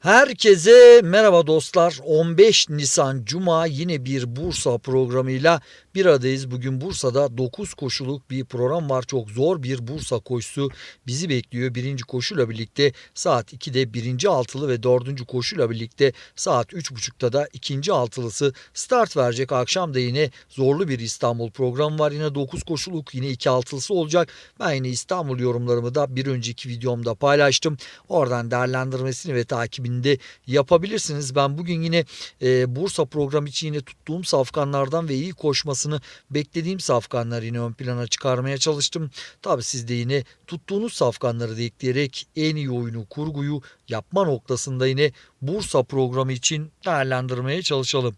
Herkese merhaba dostlar. 15 Nisan Cuma yine bir Bursa programıyla bir aradayız. Bugün Bursa'da 9 koşuluk bir program var. Çok zor bir Bursa koşusu bizi bekliyor. Birinci koşuyla birlikte saat 2'de birinci altılı ve dördüncü koşuyla birlikte saat 3.30'da da ikinci altılısı start verecek. Akşam da yine zorlu bir İstanbul programı var. Yine 9 koşuluk yine 2 altılısı olacak. Ben yine İstanbul yorumlarımı da bir önceki videomda paylaştım. Oradan değerlendirmesini ve takibini de yapabilirsiniz. Ben bugün yine e, Bursa programı için yine tuttuğum safkanlardan ve iyi koşmasını beklediğim safkanları yine ön plana çıkarmaya çalıştım. Tabi siz de yine tuttuğunuz safkanları da ekleyerek en iyi oyunu kurguyu yapma noktasında yine Bursa programı için değerlendirmeye çalışalım.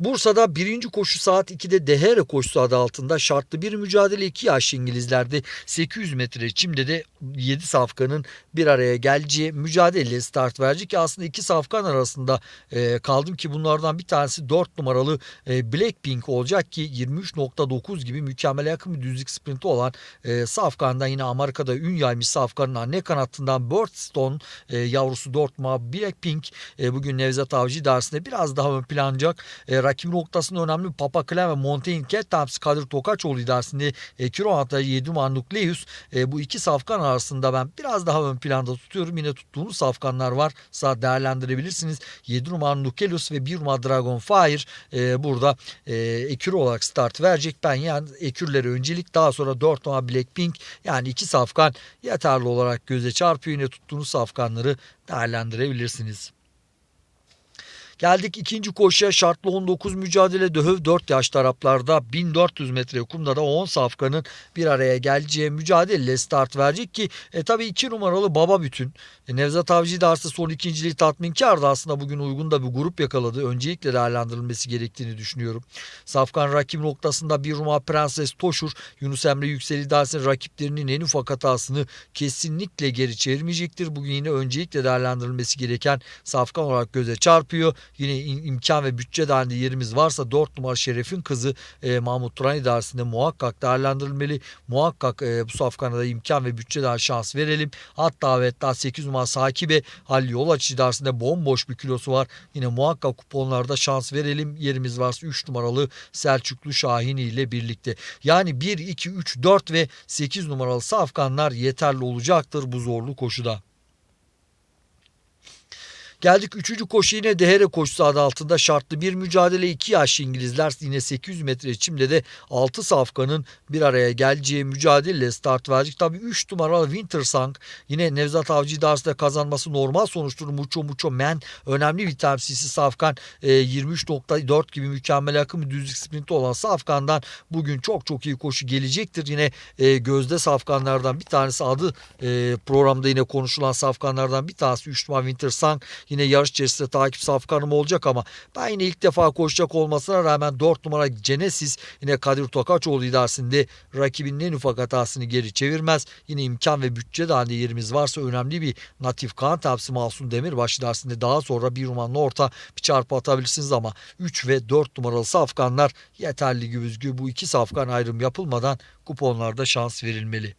Bursa'da birinci koşu saat 2'de Dehere koşusu adı altında şartlı bir mücadele iki yaş İngilizlerde 800 metre çimde de 7 safkanın bir araya geleceği mücadele start verecek aslında iki safkan arasında e, kaldım ki bunlardan bir tanesi 4 numaralı e, Blackpink olacak ki 23.9 gibi mükemmel yakın bir düzlük sprinti olan e, safkandan yine Amerika'da ün yaymış safkanın anne kanatından Birdstone e, yavrusu 4 numaralı Blackpink e, bugün Nevzat Avcı dersinde biraz daha ön planacak. E, rakip noktasında önemli Papa Clem ve Montaigne Kettams Kadir Tokaçoğlu idaresinde e, Kiro hatta 7 numaralı Nukleus e, bu iki safkan arasında ben biraz daha ön planda tutuyorum. Yine tuttuğunuz safkanlar var. Sağ değerlendirebilirsiniz. 7 numaralı Nukelus ve 1 numaralı Dragon Fire e, burada e, ekür olarak start verecek. Ben yani ekürlere öncelik daha sonra 4 numaralı Blackpink yani iki safkan yeterli olarak göze çarpıyor. Yine tuttuğunuz safkanları değerlendirebilirsiniz. Geldik ikinci koşuya şartlı 19 mücadele döhöv 4 yaş taraflarda 1400 metre kumda da 10 safkanın bir araya geleceği mücadele start verecek ki e, tabii 2 numaralı baba bütün e, Nevzat Avcı da son ikinciliği tatminkardı aslında bugün uygun da bir grup yakaladı. Öncelikle değerlendirilmesi gerektiğini düşünüyorum. Safkan rakip noktasında bir Ruma Prenses Toşur Yunus Emre Yüksel idaresinin rakiplerinin en ufak hatasını kesinlikle geri çevirmeyecektir. Bugün yine öncelikle değerlendirilmesi gereken safkan olarak göze çarpıyor yine imkan ve bütçe dahilinde yerimiz varsa 4 numara Şeref'in kızı e, Mahmut Turan idaresinde muhakkak değerlendirilmeli. Muhakkak e, bu safkana da imkan ve bütçe daha şans verelim. Hatta ve hatta 8 numara Sakibe Halil Yolaç idaresinde bomboş bir kilosu var. Yine muhakkak kuponlarda şans verelim. Yerimiz varsa 3 numaralı Selçuklu Şahin ile birlikte. Yani 1, 2, 3, 4 ve 8 numaralı safkanlar yeterli olacaktır bu zorlu koşuda. Geldik 3. koşu yine Dehere koşusu adı altında şartlı bir mücadele 2 yaş İngilizler yine 800 metre çimde de 6 safkanın bir araya geleceği mücadele start verecek. Tabi 3 numaralı Winter Song yine Nevzat Avcı dersinde kazanması normal sonuçtur. Mucho Mucho Men önemli bir temsilcisi safkan e, 23.4 gibi mükemmel bir düzlük sprinti olan safkandan bugün çok çok iyi koşu gelecektir. Yine e, gözde safkanlardan bir tanesi adı e, programda yine konuşulan safkanlardan bir tanesi 3 numaralı Winter Song Yine yarış içerisinde takip safkanım olacak ama ben yine ilk defa koşacak olmasına rağmen 4 numara Genesis yine Kadir Tokaçoğlu idaresinde rakibinin en ufak hatasını geri çevirmez. Yine imkan ve bütçe dahilinde yerimiz varsa önemli bir Natif Kaan tepsi Mahsun Demirbaş idaresinde daha sonra bir numaranın orta bir çarpı atabilirsiniz ama 3 ve 4 numaralı safkanlar yeterli gibi bu iki safkan ayrım yapılmadan kuponlarda şans verilmeli.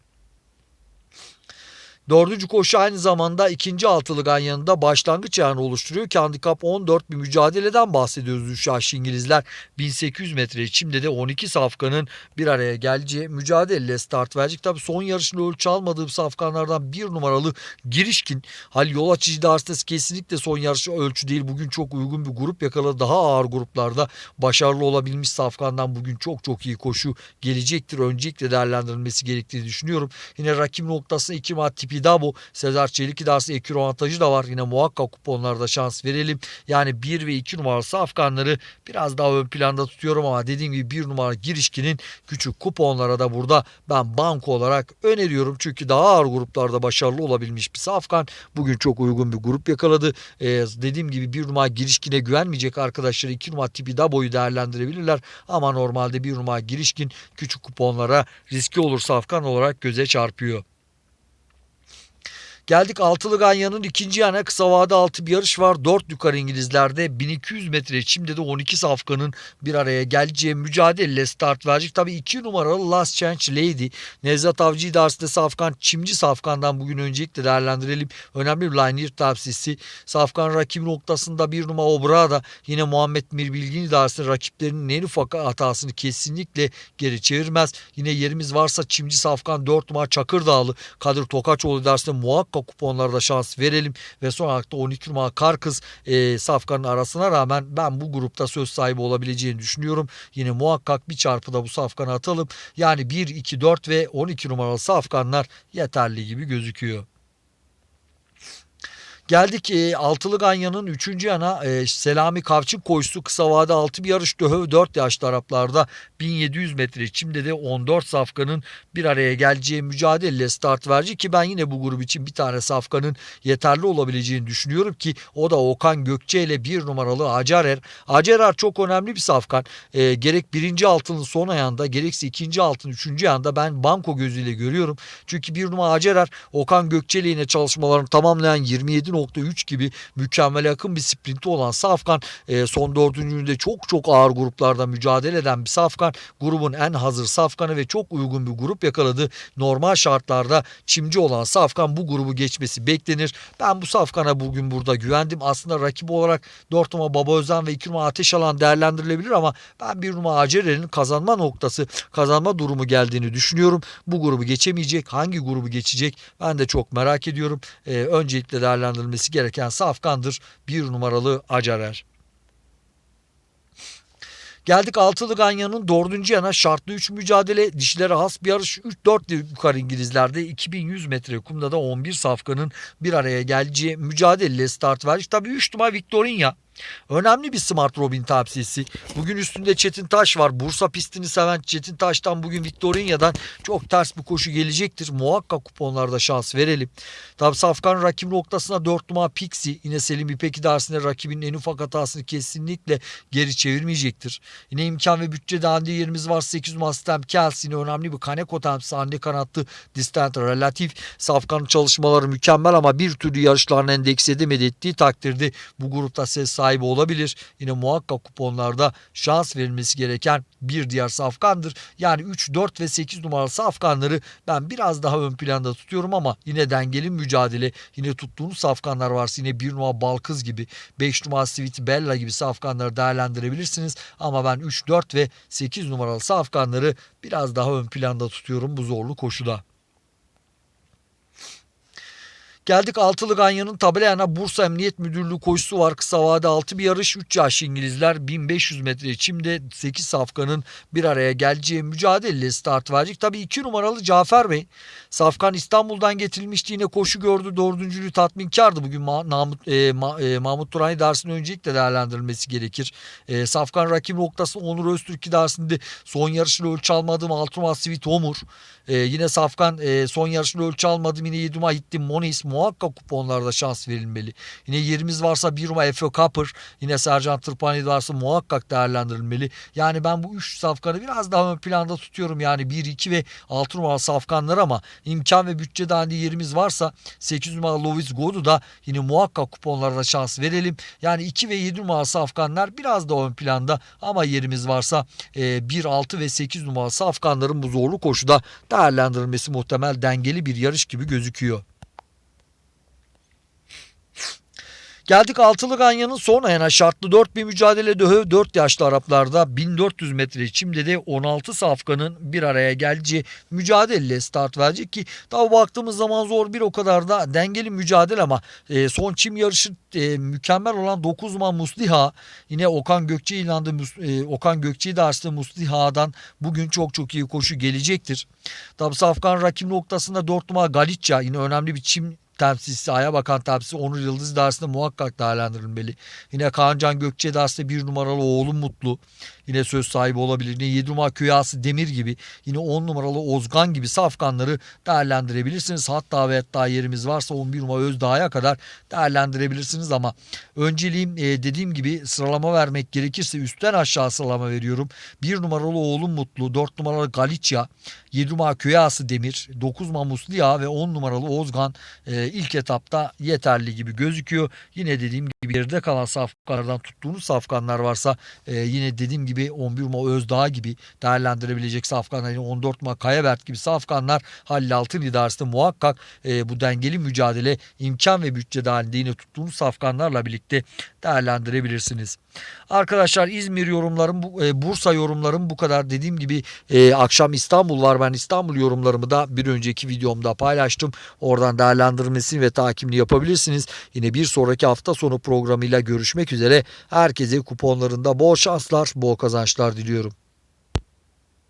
Dördüncü koşu aynı zamanda ikinci altılı ganyanında başlangıç ayağını oluşturuyor ki handikap 14 bir mücadeleden bahsediyoruz üç yaş İngilizler. 1800 metre içimde de 12 safkanın bir araya geleceği mücadeleyle start verecek. Tabi son yarışında ölçü almadığım safkanlardan bir numaralı girişkin. Halil yol açıcı dersiniz kesinlikle son yarışı ölçü değil. Bugün çok uygun bir grup yakaladı. Daha ağır gruplarda başarılı olabilmiş safkandan bugün çok çok iyi koşu gelecektir. Öncelikle değerlendirilmesi gerektiğini düşünüyorum. Yine rakip noktasında iki mat tipi Pidabo, Sezar Çelik idaresi ekür avantajı da var. Yine muhakkak kuponlarda şans verelim. Yani 1 ve 2 numarası Afganları biraz daha ön planda tutuyorum ama dediğim gibi 1 numara girişkinin küçük kuponlara da burada ben banko olarak öneriyorum. Çünkü daha ağır gruplarda başarılı olabilmiş bir Safkan. Bugün çok uygun bir grup yakaladı. Ee, dediğim gibi 1 numara girişkine güvenmeyecek arkadaşlar 2 numara tipi boyu değerlendirebilirler. Ama normalde 1 numara girişkin küçük kuponlara riski olur Safkan olarak göze çarpıyor. Geldik Altılı Ganyan'ın ikinci yana kısa vade altı bir yarış var. 4 yukarı İngilizlerde 1200 metre şimdi de 12 safkanın bir araya geleceği mücadeleyle start verecek. Tabii 2 numaralı Last Chance Lady. Nevzat Avcı idaresinde Safkan Çimci Safkan'dan bugün öncelikle değerlendirelim. Önemli bir line tavsiyesi. Safkan rakip noktasında bir numara Obra'da yine Muhammed Mir Bilgin idaresinde rakiplerinin en ufak hatasını kesinlikle geri çevirmez. Yine yerimiz varsa Çimci Safkan 4 numara Çakırdağlı Kadir Tokaçoğlu idaresinde muhakkak kuponlarda şans verelim ve son olarak da 12 numara Karkız e, Safkan'ın arasına rağmen ben bu grupta söz sahibi olabileceğini düşünüyorum. Yine muhakkak bir çarpıda bu Safkan'a atalım. Yani 1, 2, 4 ve 12 numaralı Safkanlar yeterli gibi gözüküyor. Geldik e, Altılı Ganyan'ın 3. yana e, Selami Kavçık koştu. Kısa vade 6 bir yarış döhö 4 yaşlı Araplarda 1700 metre içimde de 14 safkanın bir araya geleceği mücadeleyle start verecek ki ben yine bu grup için bir tane safkanın yeterli olabileceğini düşünüyorum ki o da Okan Gökçe ile bir numaralı Acarer. Acarer çok önemli bir safkan. E, gerek birinci altının son ayağında gerekse ikinci altın üçüncü ayağında ben banko gözüyle görüyorum. Çünkü bir numara Acarer Okan Gökçe ile yine çalışmalarını tamamlayan 27.3 gibi mükemmel yakın bir sprinti olan Safkan e, son dördüncünde çok çok ağır gruplarda mücadele eden bir Safkan grubun en hazır Safkanı ve çok uygun bir grup yakaladı. Normal şartlarda çimci olan Safkan bu grubu geçmesi beklenir. Ben bu Safkan'a bugün burada güvendim. Aslında rakip olarak 4 numara Baba Özen ve 2 numara Ateş Alan değerlendirilebilir ama ben 1 numara Acere'nin kazanma noktası, kazanma durumu geldiğini düşünüyorum. Bu grubu geçemeyecek. Hangi grubu geçecek? Ben de çok merak ediyorum. Ee, öncelikle değerlendirilmesi gereken Safkan'dır. 1 numaralı Acarer. Geldik Altılı Ganyan'ın dördüncü yana şartlı 3 mücadele dişilere has bir yarış 3-4 yukarı İngilizlerde 2100 metre kumda da 11 safkanın bir araya geleceği mücadeleyle start verdik. Tabii 3 numara Victoria. Önemli bir Smart Robin tavsiyesi. Bugün üstünde Çetin Taş var. Bursa pistini seven Çetin Taş'tan bugün Victoria'dan çok ters bir koşu gelecektir. Muhakkak kuponlarda şans verelim. Tabi Safkan rakip noktasına 4 numara Pixie. Yine Selim İpek idaresinde rakibin en ufak hatasını kesinlikle geri çevirmeyecektir. Yine imkan ve bütçe dağındığı yerimiz var. 8 numara Stamp Kels önemli bir Kaneko temsil anne kanatlı distant relatif. Safkan'ın çalışmaları mükemmel ama bir türlü yarışlarını endeks edemedi ettiği takdirde bu grupta ses sahibi olabilir. Yine muhakkak kuponlarda şans verilmesi gereken bir diğer safkandır. Yani 3, 4 ve 8 numaralı safkanları ben biraz daha ön planda tutuyorum ama yine dengeli mücadele. Yine tuttuğunuz safkanlar varsa yine 1 numara Balkız gibi 5 numara Sweet Bella gibi safkanları değerlendirebilirsiniz. Ama ben 3, 4 ve 8 numaralı safkanları biraz daha ön planda tutuyorum bu zorlu koşuda. Geldik Altılı Ganyan'ın tabelaya Bursa Emniyet Müdürlüğü koşusu var. Kısa vade 6 bir yarış 3 yaş İngilizler 1500 metre çimde 8 safkanın bir araya geleceği mücadeleyle start verecek. Tabii 2 numaralı Cafer Bey. Safkan İstanbul'dan getirilmişti yine koşu gördü. Dördüncülüğü tatminkardı. Bugün Ma Namut, e, Ma e, Mahmut Turan idaresinin öncelikle değerlendirilmesi gerekir. E, Safkan rakip noktası Onur Öztürk idaresinde son yarışını ölçü almadığım 6 numara Sweet Homur. E, yine Safkan e, son yarışını ölçü almadım yine 7 numara Hittim Monis muhakkak kuponlarda şans verilmeli. Yine yerimiz varsa bir numara Efe Kapır, yine Sercan Tırpani varsa muhakkak değerlendirilmeli. Yani ben bu 3 safkanı biraz daha ön planda tutuyorum. Yani 1, 2 ve 6 numara safkanlar ama imkan ve bütçe dahilinde yerimiz varsa 8 numara Lovis God'u da yine muhakkak kuponlarda şans verelim. Yani 2 ve 7 numara safkanlar biraz daha ön planda ama yerimiz varsa 1, 6 ve 8 numara safkanların bu zorlu koşuda değerlendirilmesi muhtemel dengeli bir yarış gibi gözüküyor. Geldik Altılı Ganyan'ın son ayağına şartlı 4 bir mücadele döhö 4 yaşlı Araplarda 1400 metre içimde de 16 safkanın bir araya geleceği mücadeleyle start verecek ki tabi baktığımız zaman zor bir o kadar da dengeli mücadele ama e, son çim yarışı e, mükemmel olan 9 numara Musliha yine Okan Gökçe ilandı e, Okan Gökçe'yi de açtı. Musliha'dan bugün çok çok iyi koşu gelecektir. Tabi Safkan rakip noktasında 4 numara Galicia yine önemli bir çim temsilcisi, Aya Bakan temsilcisi Onur Yıldız dersinde muhakkak değerlendirilmeli. Yine Kaan Can Gökçe dersinde bir numaralı oğlum Mutlu. Yine söz sahibi olabilir. Yine 7 numara Köyası Demir gibi yine 10 numaralı Ozgan gibi safkanları değerlendirebilirsiniz. Hatta ve hatta yerimiz varsa 11 numara Özdağ'a kadar değerlendirebilirsiniz ama önceliğim e, dediğim gibi sıralama vermek gerekirse üstten aşağı sıralama veriyorum. 1 numaralı Oğlum Mutlu, 4 numaralı Galicia, 7 numara Köyası Demir, 9 numara Musliya ve 10 numaralı Ozgan e, ilk etapta yeterli gibi gözüküyor. Yine dediğim gibi geride kalan safkanlardan tuttuğunuz safkanlar varsa e, yine dediğim gibi 11 numara Özdağ gibi değerlendirebilecek safkanlar, yani 14 numara Kayabert gibi safkanlar Halil Altın idaresinde muhakkak e, bu dengeli mücadele imkan ve bütçe dahilinde yine tuttuğunuz safkanlarla birlikte değerlendirebilirsiniz. Arkadaşlar İzmir yorumlarım, e, Bursa yorumlarım bu kadar. Dediğim gibi e, akşam İstanbul var. Ben İstanbul yorumlarımı da bir önceki videomda paylaştım. Oradan değerlendirmesini ve takibini yapabilirsiniz. Yine bir sonraki hafta sonu programıyla görüşmek üzere. Herkese kuponlarında bol şanslar, bol kazançlar diliyorum.